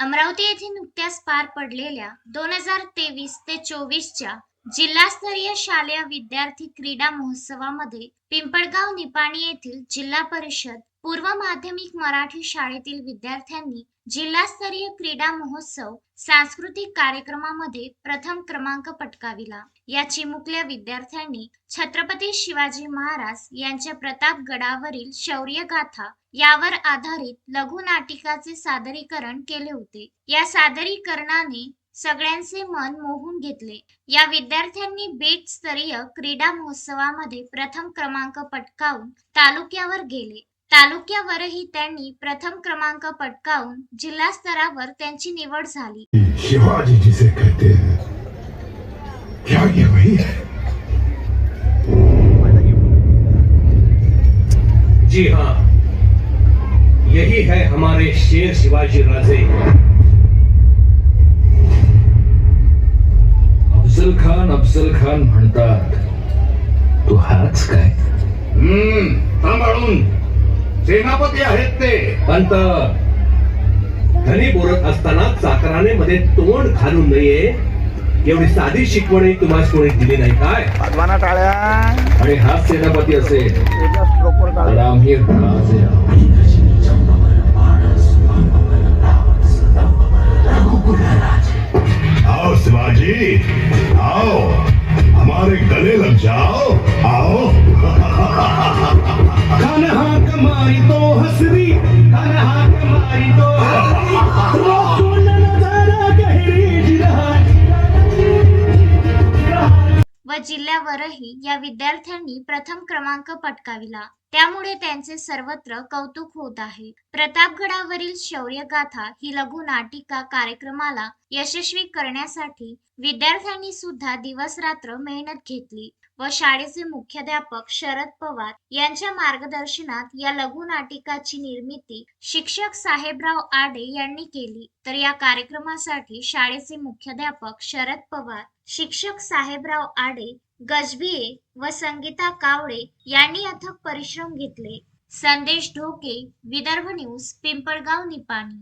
अमरावती येथे नुकत्याच पार पडलेल्या दोन हजार तेवीस ते चोवीसच्या जिल्हास्तरीय शालेय विद्यार्थी क्रीडा महोत्सवामध्ये पिंपळगाव निपाणी येथील जिल्हा परिषद पूर्व माध्यमिक मराठी शाळेतील विद्यार्थ्यांनी जिल्हास्तरीय क्रीडा महोत्सव सांस्कृतिक कार्यक्रमामध्ये प्रथम क्रमांक पटकाविला. या चिमुकल्या विद्यार्थ्यांनी छत्रपती शिवाजी महाराज यांच्या प्रतापगडावरील शौर्यगाथा यावर आधारित लघुनाटिकाचे सादरीकरण केले होते. या सादरीकरणाने सगळ्यांचे मन मोहून घेतले. या विद्यार्थ्यांनी बीट स्तरीय क्रीडा महोत्सवामध्ये प्रथम क्रमांक पटकावून तालुक्यावर गेले. तालुक्यावरही त्यांनी प्रथम क्रमांक पटकावून जिल्हा स्तरावर त्यांची निवड झाली. शिवाजी जिसे कहते हैं क्या ये वही है? जी हाँ यही है हमारे शेर शिवाजी राजे। अफजल खान अफजल खान म्हणतात तो हाच काय? सांभाळून. सेनापती आहेत ते. पंत धनी बोलत असताना चाकराने मध्ये तोंड घालू नये एवढी साधी शिकवणी तुम्हाला कोणी दिली नाही काय? टाळ्या आणि हा सेनापती असेल. जाओ आओ। खान हाक मारी तो हसरी। खान हाक मारी तो व जिल्ह्यावरही या विद्यार्थ्यांनी प्रथम क्रमांक पटकाविला. त्यामुळे त्यांचे सर्वत्र कौतुक होत आहे. प्रतापगडावरील शौर्यगाथा ही लघु नाटिका कार्यक्रमाला यशस्वी करण्यासाठी विद्यार्थ्यांनी सुद्धा दिवस रात्र मेहनत घेतली व शाळेचे मुख्याध्यापक शरद पवार यांच्या मार्गदर्शनात या लघु नाटिकाची निर्मिती शिक्षक साहेबराव आडे यांनी केली. तर या कार्यक्रमासाठी शाळेचे मुख्याध्यापक शरद पवार शिक्षक साहेबराव आडे गजबिये व संगीता कावळे यांनी अथक परिश्रम घेतले. संदेश ढोके विदर्भ न्यूज पिंपळगाव निपाणी.